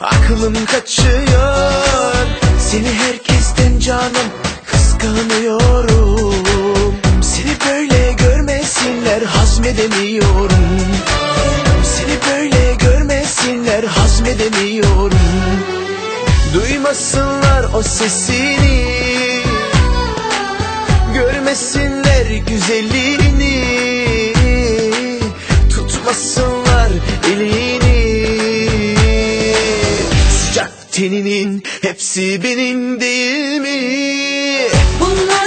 Aklım kaçıyor. Seni herkesten canım kıskanıyorum. Seni böyle görmesinler hazmedemiyorum. Seni böyle görmesinler hazmedemiyorum. Duymasınlar o sesini. Görmesinler güzelliğini. Tutmasınlar teninin hepsi benim değil mi? Bunlar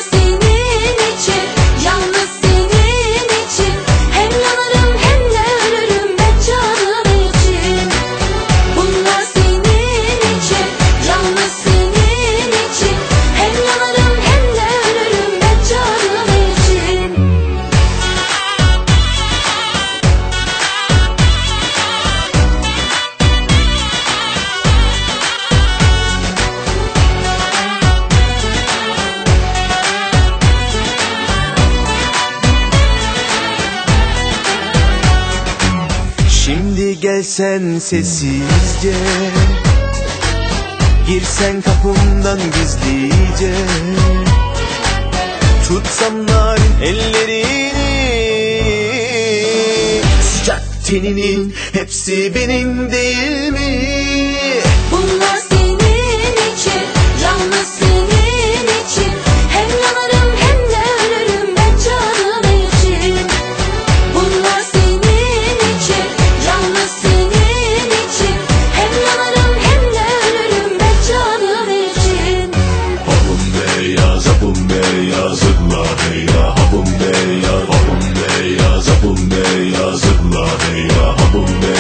Şimdi gelsen sessizce Girsen kapımdan gizlice Tutsam narin ellerini Sıcak teninin hepsi benim değil mi? Sapım beyaz zıpla heyla Hapım beyaz Hapım beyaz Sapım beyaz zıpla heyla Hapım beyaz